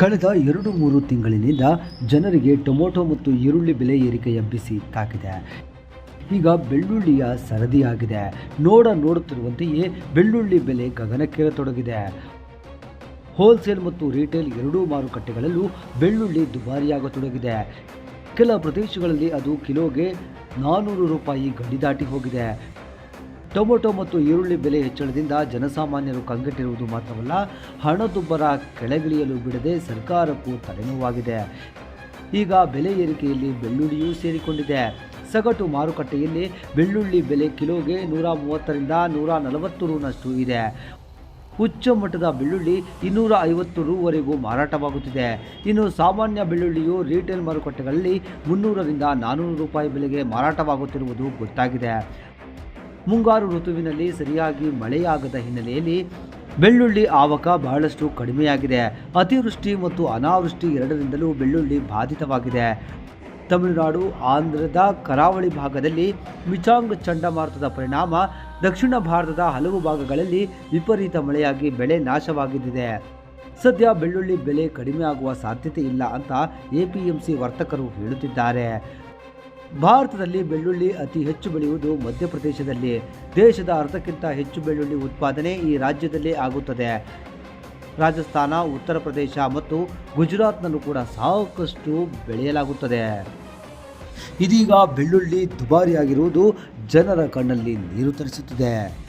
ಕಳೆದ ಎರಡು ಮೂರು ತಿಂಗಳಿನಿಂದ ಜನರಿಗೆ ಟೊಮೊಟೊ ಮತ್ತು ಈರುಳ್ಳಿ ಬೆಲೆ ಏರಿಕೆಯ ಬಿಸಿ ತಾಕಿದೆ. ಈಗ ಬೆಳ್ಳುಳ್ಳಿಯ ಸರದಿಯಾಗಿದೆ. ನೋಡ ನೋಡುತ್ತಿರುವಂತೆಯೇ ಬೆಳ್ಳುಳ್ಳಿ ಬೆಲೆ ಗಗನಕ್ಕೇರತೊಡಗಿದೆ. ಹೋಲ್ಸೇಲ್ ಮತ್ತು ರಿಟೇಲ್ ಎರಡೂ ಮಾರುಕಟ್ಟೆಗಳಲ್ಲೂ ಬೆಳ್ಳುಳ್ಳಿ ದುಬಾರಿಯಾಗತೊಡಗಿದೆ. ಕೆಲ ಪ್ರದೇಶಗಳಲ್ಲಿ ಅದು ಕಿಲೋಗೆ ನಾನ್ನೂರು ರೂಪಾಯಿ ಗಡಿ ದಾಟಿ ಹೋಗಿದೆ. ಟೊಮೊಟೊ ಮತ್ತು ಈರುಳ್ಳಿ ಬೆಲೆ ಹೆಚ್ಚಳದಿಂದ ಜನಸಾಮಾನ್ಯರು ಕಂಗೆಟ್ಟಿರುವುದು ಮಾತ್ರವಲ್ಲ, ಹಣದುಬ್ಬರ ಕೆಳಗಿಳಿಯಲು ಬಿಡದೆ ಸರ್ಕಾರಕ್ಕೂ ತಲೆನೋವಾಗಿದೆ. ಈಗ ಬೆಲೆ ಏರಿಕೆಯಲ್ಲಿ ಬೆಳ್ಳುಳ್ಳಿಯೂ ಸೇರಿಕೊಂಡಿದೆ. ಸಗಟು ಮಾರುಕಟ್ಟೆಯಲ್ಲಿ ಬೆಳ್ಳುಳ್ಳಿ ಬೆಲೆ ಕಿಲೋಗೆ ನೂರ ಮೂವತ್ತರಿಂದ ನೂರ ನಲವತ್ತು ರೂನಷ್ಟು ಇದೆ. ಉಚ್ಚ ಮಟ್ಟದ ಬೆಳ್ಳುಳ್ಳಿ ಇನ್ನೂರ ಐವತ್ತು ರೂವರೆಗೂ ಮಾರಾಟವಾಗುತ್ತಿದೆ. ಇನ್ನು ಸಾಮಾನ್ಯ ಬೆಳ್ಳುಳ್ಳಿಯು ರಿಟೇಲ್ ಮಾರುಕಟ್ಟೆಗಳಲ್ಲಿ ಮುನ್ನೂರರಿಂದ ನಾನ್ನೂರು ರೂಪಾಯಿ ಬೆಲೆಗೆ ಮಾರಾಟವಾಗುತ್ತಿರುವುದು ಗೊತ್ತಾಗಿದೆ. ಮುಂಗಾರು ಋತುವಿನಲ್ಲಿ ಸರಿಯಾಗಿ ಮಳೆಯಾಗದ ಹಿನ್ನೆಲೆಯಲ್ಲಿ ಬೆಳ್ಳುಳ್ಳಿ ಆವಕ ಬಹಳಷ್ಟು ಕಡಿಮೆಯಾಗಿದೆ. ಅತಿವೃಷ್ಟಿ ಮತ್ತು ಅನಾವೃಷ್ಟಿ ಎರಡರಿಂದಲೂ ಬೆಳ್ಳುಳ್ಳಿ ಬಾಧಿತವಾಗಿದೆ. ತಮಿಳುನಾಡು, ಆಂಧ್ರದ ಕರಾವಳಿ ಭಾಗದಲ್ಲಿ ಮಿಚಾಂಗ್ ಚಂಡಮಾರುತದ ಪರಿಣಾಮ ದಕ್ಷಿಣ ಭಾರತದ ಹಲವು ಭಾಗಗಳಲ್ಲಿ ವಿಪರೀತ ಮಳೆಯಾಗಿ ಬೆಳೆ ನಾಶವಾಗಿದೆ ಸದ್ಯ ಬೆಳ್ಳುಳ್ಳಿ ಬೆಲೆ ಕಡಿಮೆ ಆಗುವ ಸಾಧ್ಯತೆ ಇಲ್ಲ ಅಂತ ಎಪಿಎಂಸಿ ವರ್ತಕರು ಹೇಳುತ್ತಿದ್ದಾರೆ. ಭಾರತದಲ್ಲಿ ಬೆಳ್ಳುಳ್ಳಿ ಅತಿ ಹೆಚ್ಚು ಬೆಳೆಯುವುದು ಮಧ್ಯಪ್ರದೇಶದಲ್ಲಿ. ದೇಶದ ಅರ್ಧಕ್ಕಿಂತ ಹೆಚ್ಚು ಬೆಳ್ಳುಳ್ಳಿ ಉತ್ಪಾದನೆ ಈ ರಾಜ್ಯದಲ್ಲಿ ಆಗುತ್ತದೆ. ರಾಜಸ್ಥಾನ, ಉತ್ತರ ಪ್ರದೇಶ ಮತ್ತು ಗುಜರಾತ್ನಲ್ಲೂ ಕೂಡ ಸಾಕಷ್ಟು ಬೆಳೆಯಲಾಗುತ್ತದೆ. ಇದೀಗ ಬೆಳ್ಳುಳ್ಳಿ ದುಬಾರಿಯಾಗಿರುವುದು ಜನರ ಕಣ್ಣಲ್ಲಿ ನೀರು ತರಿಸುತ್ತಿದೆ.